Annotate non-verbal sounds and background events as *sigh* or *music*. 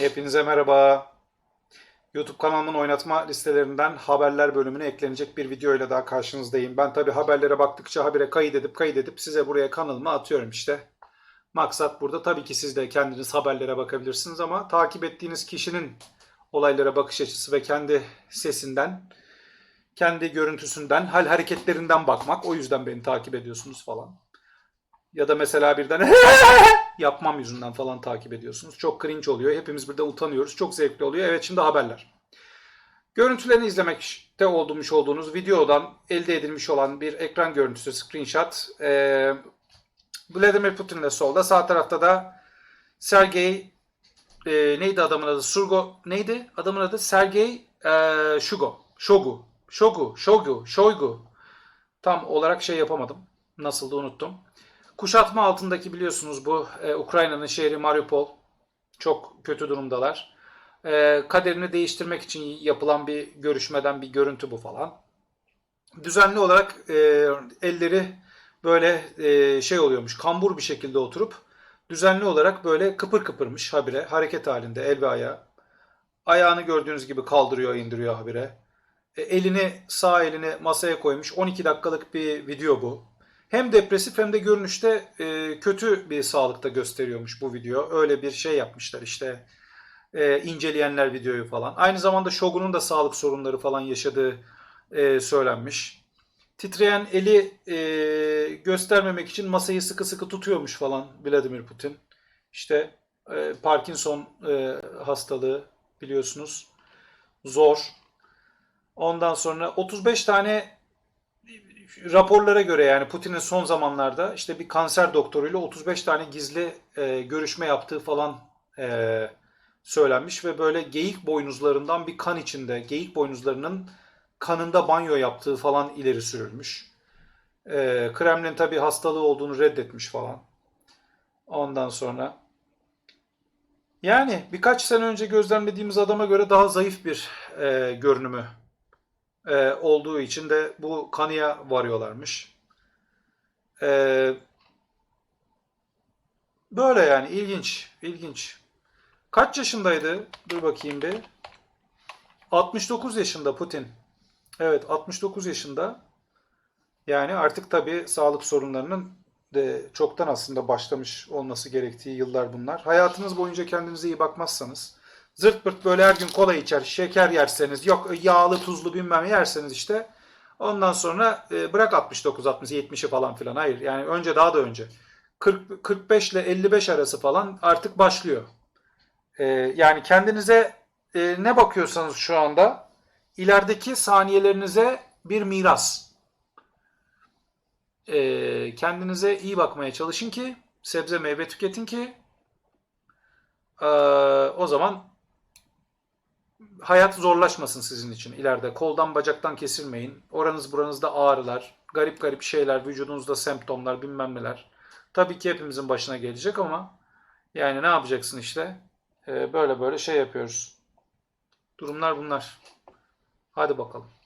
Hepinize merhaba. YouTube kanalımın oynatma listelerinden haberler bölümüne eklenecek bir video ile daha karşınızdayım. Ben tabi haberlere baktıkça habire kaydedip kaydedip size buraya kanalıma atıyorum işte. Maksat burada tabii ki siz de kendiniz haberlere bakabilirsiniz ama takip ettiğiniz kişinin olaylara bakış açısı ve kendi sesinden, kendi görüntüsünden, hal hareketlerinden bakmak. O yüzden beni takip ediyorsunuz falan. Ya da mesela birden *laughs* yapmam yüzünden falan takip ediyorsunuz. Çok cringe oluyor. Hepimiz birden utanıyoruz. Çok zevkli oluyor. Evet şimdi haberler. Görüntülerini izlemekte olduğumuş olduğunuz videodan elde edilmiş olan bir ekran görüntüsü screenshot. Ee, Vladimir Putin'le solda. Sağ tarafta da Sergey e, neydi adamın adı? Surgo neydi? Adamın adı Sergey e, Shugo. Shogu. Shogu. Shogu. Shoigu. Tam olarak şey yapamadım. Nasıldı unuttum. Kuşatma altındaki biliyorsunuz bu e, Ukrayna'nın şehri Mariupol. Çok kötü durumdalar. E, kaderini değiştirmek için yapılan bir görüşmeden bir görüntü bu falan. Düzenli olarak e, elleri böyle e, şey oluyormuş, kambur bir şekilde oturup düzenli olarak böyle kıpır kıpırmış habire, hareket halinde el ve ayağı. Ayağını gördüğünüz gibi kaldırıyor, indiriyor habire. E, elini, sağ elini masaya koymuş. 12 dakikalık bir video bu. Hem depresif hem de görünüşte e, kötü bir sağlıkta gösteriyormuş bu video. Öyle bir şey yapmışlar işte e, inceleyenler videoyu falan. Aynı zamanda Shogun'un da sağlık sorunları falan yaşadığı e, söylenmiş. Titreyen eli e, göstermemek için masayı sıkı sıkı tutuyormuş falan Vladimir Putin. İşte e, Parkinson e, hastalığı biliyorsunuz. Zor. Ondan sonra 35 tane raporlara göre yani Putin'in son zamanlarda işte bir kanser doktoruyla 35 tane gizli e, görüşme yaptığı falan e, söylenmiş ve böyle geyik boynuzlarından bir kan içinde geyik boynuzlarının kanında banyo yaptığı falan ileri sürülmüş. E, Kremlin tabi hastalığı olduğunu reddetmiş falan. Ondan sonra yani birkaç sene önce gözlemlediğimiz adama göre daha zayıf bir e, görünümü e, olduğu için de bu kanıya varıyorlarmış. E, böyle yani ilginç, ilginç. Kaç yaşındaydı? Dur bakayım bir. 69 yaşında Putin. Evet 69 yaşında. Yani artık tabii sağlık sorunlarının de çoktan aslında başlamış olması gerektiği yıllar bunlar. Hayatınız boyunca kendinize iyi bakmazsanız, zırt pırt böyle her gün kola içer, şeker yerseniz, yok yağlı tuzlu bilmem yerseniz işte ondan sonra e, bırak 69, 60, 70'i falan filan. Hayır yani önce daha da önce. 40, 45 ile 55 arası falan artık başlıyor. E, yani kendinize e, ne bakıyorsanız şu anda ilerideki saniyelerinize bir miras. E, kendinize iyi bakmaya çalışın ki sebze meyve tüketin ki e, o zaman hayat zorlaşmasın sizin için ileride. Koldan bacaktan kesilmeyin. Oranız buranızda ağrılar, garip garip şeyler, vücudunuzda semptomlar, bilmem neler. Tabii ki hepimizin başına gelecek ama yani ne yapacaksın işte? Ee, böyle böyle şey yapıyoruz. Durumlar bunlar. Hadi bakalım.